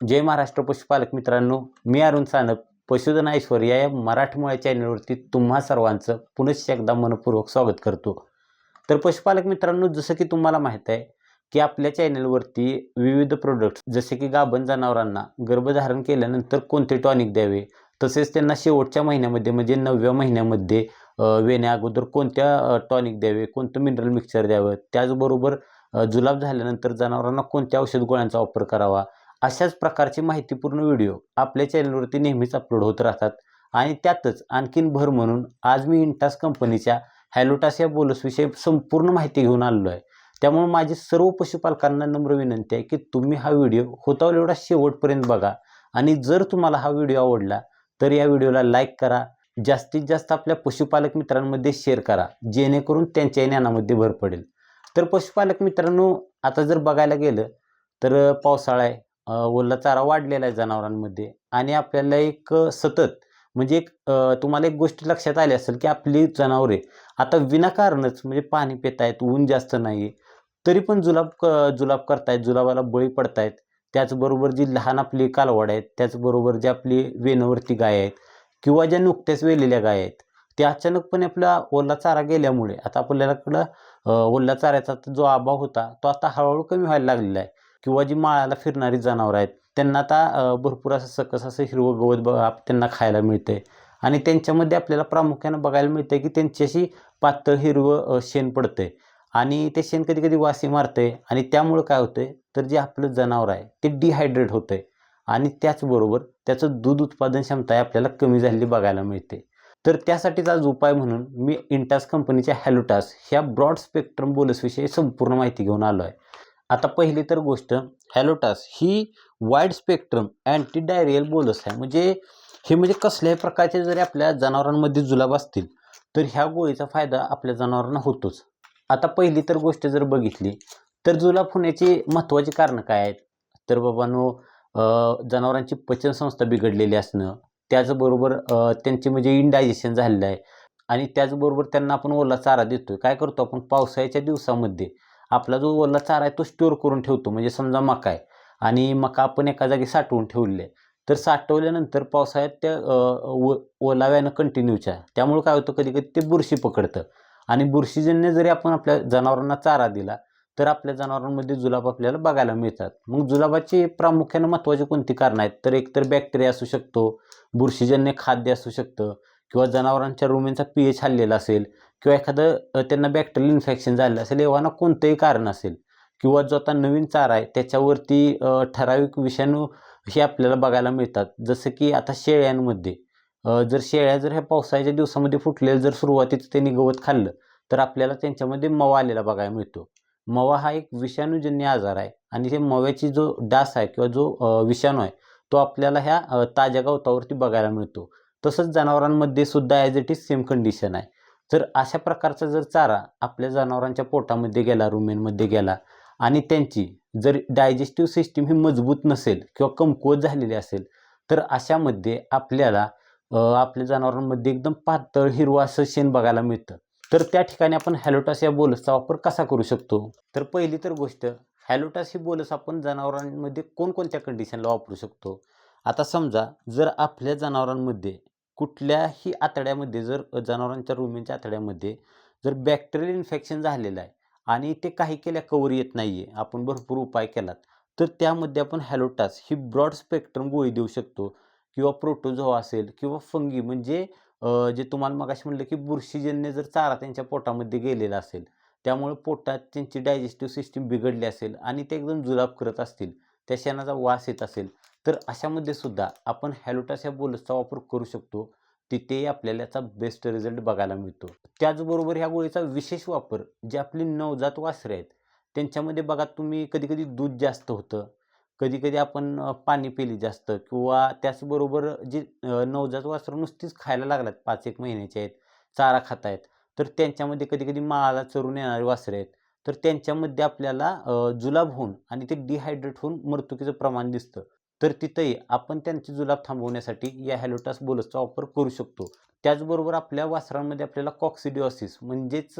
जय महाराष्ट्र पशुपालक मित्रांनो मी अरुण सानप पशुधन ऐश्वर्या या मराठमोळ्या चॅनलवरती तुम्हा सर्वांचं पुनश्च एकदा मनपूर्वक स्वागत करतो. तर पशुपालक मित्रांनो जसं की तुम्हाला माहीत आहे की आपल्या चॅनलवरती विविध प्रोडक्ट्स जसे की गाभण जनावरांना गर्भधारण केल्यानंतर कोणते टॉनिक द्यावे? तसेच त्यांना शेवटच्या महिन्यामध्ये म्हणजे नवव्या महिन्यामध्ये वेण्या अगोदर कोणत्या टॉनिक द्यावे? कोणतं मिनरल मिक्सर द्यावं? त्याचबरोबर जुलाब झाल्यानंतर जनावरांना कोणत्या औषध गोळ्यांचा वापर करावा? अशाच प्रकारचे माहितीपूर्ण व्हिडिओ आपल्या चॅनलवरती नेहमीच अपलोड होत राहतात. आणि त्यातच आणखीन भर म्हणून आज मी इंटास कंपनीच्या हॅलोटास या बोलसविषयी संपूर्ण माहिती घेऊन आलेलो आहे. त्यामुळे माझी सर्व पशुपालकांना नम्र विनंती आहे की तुम्ही हा व्हिडिओ होता एवढा शेवटपर्यंत बघा. आणि जर तुम्हाला हा व्हिडिओ आवडला तर या व्हिडिओला लाईक करा. जास्तीत जास्त आपल्या पशुपालक मित्रांमध्ये शेअर करा जेणेकरून त्यांच्या ज्ञानामध्ये भर पडेल. तर पशुपालक मित्रांनो आता जर बघायला गेलं तर पावसाळा आहे. ओला चारा वाढलेला आहे जनावरांमध्ये आणि आपल्याला एक सतत म्हणजे एक तुम्हाला एक गोष्ट लक्षात आली असेल की आपली जनावरे आता विनाकारणच म्हणजे पाणी पित आहेत ऊन जास्त नाही तरी पण जुलाब क जुलाब करतायत जुलाबाला बळी पडतायत. त्याचबरोबर जी लहान आपली कालवड आहेत त्याचबरोबर जी आपली वेणवरती गाय आहेत किंवा ज्या नुकत्याच वेलेल्या गाय आहेत त्या अचानकपणे आपला ओला चारा गेल्यामुळे आता आपल्याकडं ओला चाऱ्याचा जो अभाव होता तो आता हळूहळू कमी व्हायला लागलेला आहे. किंवा जी माळाला फिरणारी जनावरं आहेत त्यांना आता भरपूर असं सकस असं हिरवं गवत ब त्यांना खायला मिळते. आणि त्यांच्यामध्ये आपल्याला प्रामुख्यानं बघायला मिळतं की त्यांच्याशी पातळ हिरवं शेण पडते आणि ते शेण कधी कधी वासी मारते आणि त्यामुळं काय होतंय तर जे आपलं जनावर आहे ते डिहायड्रेट होतंय. आणि त्याचबरोबर त्याचं दूध उत्पादन क्षमता आहे आपल्याला कमी झालेली बघायला मिळते. तर त्यासाठीच आज उपाय म्हणून मी इंटास कंपनीच्या हॅलोटास ह्या ब्रॉड स्पेक्ट्रम बोलसविषयी संपूर्ण माहिती घेऊन आलो आहे आता पहिली तर गोष्ट हॅलोटास ही wide spectrum anti diarrheal bolus आहे. म्हणजे हे म्हणजे कसल्याही प्रकारचे जरी आपल्या जनावरांमध्ये जुलाब असतील तर ह्या गोळीचा फायदा आपल्या जनावरांना होतोच. आता पहिली तर गोष्ट जर बघितली तर जुलाब होण्याची महत्त्वाची कारणं काय आहेत? तर बाबांनो जनावरांची पचनसंस्था बिघडलेली असणं त्याचबरोबर त्यांचे म्हणजे इनडायजेशन झालेलं आहे. आणि त्याचबरोबर त्यांना आपण ओला चारा देतोय. काय करतो आपण? पावसाळ्याच्या दिवसामध्ये आपला जो ओला चारा आहे तो स्टोअर करून ठेवतो. म्हणजे समजा मका आहे आणि मका आपण एका जागी साठवून ठेवले आहे. तर साठवल्यानंतर पावसाळ्यात त्या ओ ओलाव्यानं कंटिन्यूच्या त्यामुळे काय होतं? कधी कधी ते बुरशी पकडतं. आणि बुरशीजन्य जरी आपण आपल्या जनावरांना चारा दिला तर आपल्या जनावरांमध्ये जुलाब आपल्याला बघायला मिळतात. मग जुलाबाची प्रामुख्यानं महत्त्वाची कोणती कारणं आहेत? तर एकतर बॅक्टेरिया असू शकतो बुरशीजन्य खाद्य असू शकतं किंवा जनावरांच्या रुमेनचा पी एच हल्लेला असेल किंवा एखादं त्यांना बॅक्टेरियल इन्फेक्शन झालं असेल एव्हाना कोणतंही कारण असेल किंवा जो आता नवीन चारा आहे त्याच्यावरती ठराविक विषाणू हे आपल्याला बघायला मिळतात. जसं की आता शेळ्यांमध्ये जर शेळ्या जर ह्या पावसाळ्याच्या दिवसामध्ये फुटलेलं जर सुरुवातीचं त्यांनी गवत खाल्लं तर आपल्याला त्यांच्यामध्ये मवा आलेला बघायला मिळतो. मवा हा एक विषाणूजन्य आजार आहे आणि ते मव्याची जो डास आहे किंवा जो विषाणू आहे तो आपल्याला ह्या ताज्या गवतावरती बघायला मिळतो. तसंच जनावरांमध्ये सुद्धा as it is same condition आहे. तर अशा प्रकारचा जर चारा आपल्या जनावरांच्या पोटामध्ये गेला रुमेनमध्ये गेला आणि त्यांची जर डायजेस्टिव्ह सिस्टीम ही मजबूत नसेल किंवा कमकुवत झालेली असेल तर अशामध्ये आपल्याला आपल्या जनावरांमध्ये एकदम पातळ हिरवं असं शेण बघायला मिळतं. तर त्या ठिकाणी आपण हॅलोटास या बोलसचा वापर कसा करू शकतो? तर पहिली तर गोष्ट हॅलोटास ही बोलस आपण जनावरांमध्ये कोणकोणत्या कंडिशनला वापरू शकतो? आता समजा जर आपल्या जनावरांमध्ये कुठल्याही आतड्यामध्ये जर जनावरांच्या रुमेनच्या आतड्यामध्ये जर बॅक्टेरियल इन्फेक्शन झालेलं आहे आणि ते काही केल्या कवर येत नाही आहे आपण भरपूर उपाय केलात तर त्यामध्ये आपण हॅलोटास ही ब्रॉड स्पेक्ट्रम गोळी देऊ शकतो किंवा प्रोटोझोआ असेल किंवा फंगी म्हणजे जे तुम्हाला मगाशी म्हणलं की बुरशीजन्य जर चारा त्यांच्या पोटामध्ये गेलेला असेल त्यामुळे पोटात त्यांची डायजेस्टिव्ह सिस्टीम बिघडली असेल आणि ते एकदम जुलाब करत असतील त्या शेणाचा वास येत असेल तर अशामध्ये सुद्धा आपण हॅलोटास या बोलसचा वापर करू शकतो. तिथेही आपल्याला याचा बेस्ट रिझल्ट बघायला मिळतो. त्याचबरोबर ह्या गोळीचा विशेष वापर जे आपली नवजात वासरे आहेत त्यांच्यामध्ये बघा तुम्ही कधी कधी दूध जास्त होतं. कधी कधी आपण पाणी पिली जास्त किंवा त्याचबरोबर जी नवजात वासरं नुसतीच खायला लागलात पाच एक महिन्याचे आहेत चारा खात आहेत तर त्यांच्यामध्ये कधी कधी माळाला चरून येणारे वासरे आहेत. तर त्यांच्यामध्ये आपल्याला जुलाब होऊन आणि ते डिहायड्रेट होऊन मृत्युकीचं प्रमाण दिसतं. तर तिथंही आपण त्यांची जुलाब थांबवण्यासाठी या हॅलोटास बोलसचा वापर करू शकतो. त्याचबरोबर आपल्या वासरांमध्ये आपल्याला कॉक्सिडिओसिस म्हणजेच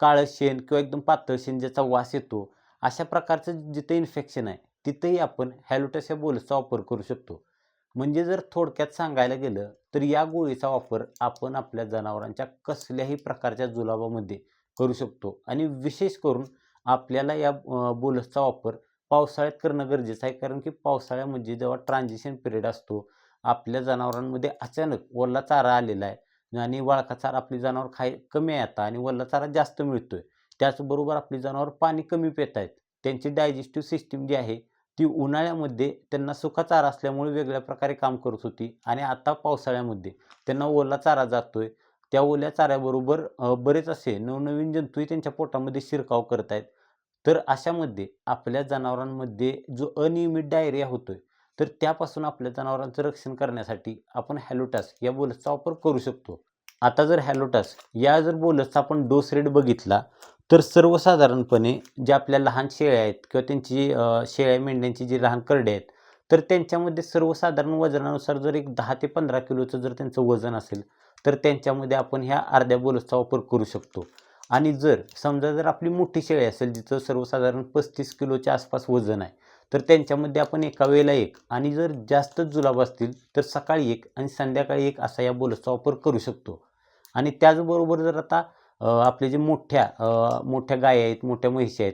काळं शेण किंवा एकदम पातळ शेण ज्याचा वास येतो अशा प्रकारचं जिथं इन्फेक्शन आहे तिथंही आपण हॅलोटस या बोलसचा वापर करू शकतो. म्हणजे जर थोडक्यात सांगायला गेलं तर या गोळीचा वापर आपण आपल्या जनावरांच्या कसल्याही प्रकारच्या जुलाबामध्ये करू शकतो. आणि विशेष करून आपल्याला या बोलसचा वापर पावसाळ्यात करणं गरजेचं आहे. कारण की पावसाळ्यामध्ये जेव्हा ट्रान्झिशन पिरियड असतो आपल्या जनावरांमध्ये अचानक ओला चारा आलेला आहे आणि वाळका चारा आपली जनावर खाय कमी आहे आता आणि ओला चारा जास्त मिळतोय. त्याचबरोबर आपली जनावर पाणी कमी पित आहेत त्यांची डायजेस्टिव्ह सिस्टीम जी आहे ती उन्हाळ्यामध्ये त्यांना सुका चारा असल्यामुळे वेगळ्या प्रकारे काम करत होती आणि आता पावसाळ्यामध्ये त्यांना ओला चारा जातोय. त्या ओल्या चाऱ्याबरोबर बरेच असे नवनवीन जंतूही त्यांच्या पोटामध्ये शिरकाव करत आहेत तर अशामध्ये आपल्या जनावरांमध्ये जो अनियमित डायरिया होतोय तर त्यापासून आपल्या जनावरांचं रक्षण करण्यासाठी आपण हॅलोटास या बोलसचा वापर करू शकतो. आता जर हॅलोटास या जर बोलसचा आपण डोस रेट बघितला तर सर्वसाधारणपणे जे आपल्या लहान शेळ्या आहेत किंवा त्यांची शेळ्या मेंढ्यांची जी लहान करडे आहेत तर त्यांच्यामध्ये सर्वसाधारण वजनानुसार जर एक दहा ते पंधरा किलोचं जर त्यांचं वजन असेल तर त्यांच्यामध्ये आपण ह्या अर्ध्या बोलसचा वापर करू शकतो. आणि जर समजा जर आपली मोठी शेळी असेल जिचं सर्वसाधारण पस्तीस किलोच्या आसपास वजन आहे तर त्यांच्यामध्ये आपण एका वेळेला एक आणि जर जास्त जुलाब असतील तर सकाळी एक आणि संध्याकाळी एक असा या बोलसचा वापर करू शकतो. आणि त्याचबरोबर जर आता आपले जे मोठ्या मोठ्या गायी आहेत मोठ्या म्हशी आहेत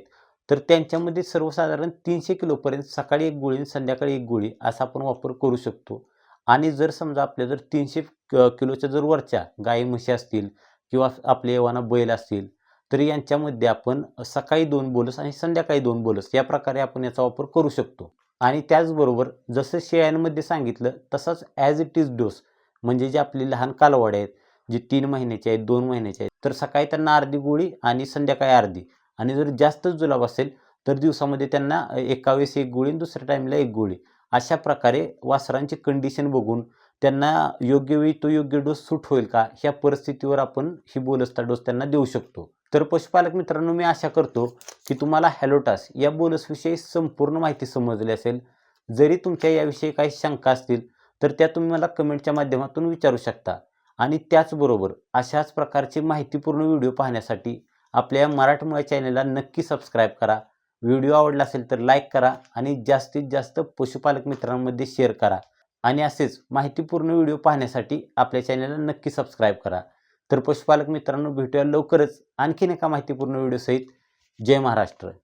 तर त्यांच्यामध्ये सर्वसाधारण तीनशे किलोपर्यंत सकाळी एक गोळी आणि संध्याकाळी एक गोळी असा आपण वापर करू शकतो. आणि जर समजा आपल्या जर तीनशे क किलोच्या जर वरच्या गाई म्हशी असतील किंवा आपले एव्हाना बैल असतील तर यांच्यामध्ये आपण सकाळी दोन बोलस आणि संध्याकाळी दोन बोलस या प्रकारे आपण याचा वापर करू शकतो. आणि त्याचबरोबर जसं शेळ्यांमध्ये सांगितलं तसाच ॲज इट इज डोस म्हणजे जे आपली लहान कालवाडे आहेत जे तीन महिन्याचे आहेत दोन महिन्याचे आहेत तर सकाळी त्यांना अर्धी गोळी आणि संध्याकाळी अर्धी. आणि जर जास्त जुलाब असेल तर दिवसामध्ये त्यांना एका वेळेस एक गोळी आणि दुसऱ्या टाईमला एक गोळी. अशा प्रकारे वासरांची कंडिशन बघून त्यांना योग्य वेळी तो योग्य डोस सूट होईल का? ह्या परिस्थितीवर आपण ही बोलसचा डोस त्यांना देऊ शकतो. तर पशुपालक मित्रांनो मी आशा करतो की तुम्हाला हॅलोटास या बोलसविषयी संपूर्ण माहिती समजली असेल. जरी तुमच्या याविषयी काही शंका असतील तर त्या तुम्ही मला कमेंटच्या माध्यमातून विचारू शकता. आणि त्याचबरोबर अशाच प्रकारची माहितीपूर्ण व्हिडिओ पाहण्यासाठी आपल्या या मराठमोळ्या चॅनलला नक्की सबस्क्राईब करा. व्हिडिओ आवडला असेल तर लाईक करा आणि जास्तीत जास्त पशुपालक मित्रांमध्ये शेअर करा. आणि असेच माहितीपूर्ण व्हिडिओ पाहण्यासाठी आपल्या चॅनलला नक्की सबस्क्राईब करा. तर पशुपालक मित्रांनो भेटूया लवकरच आणखीन एका माहितीपूर्ण व्हिडिओसहित जय महाराष्ट्र.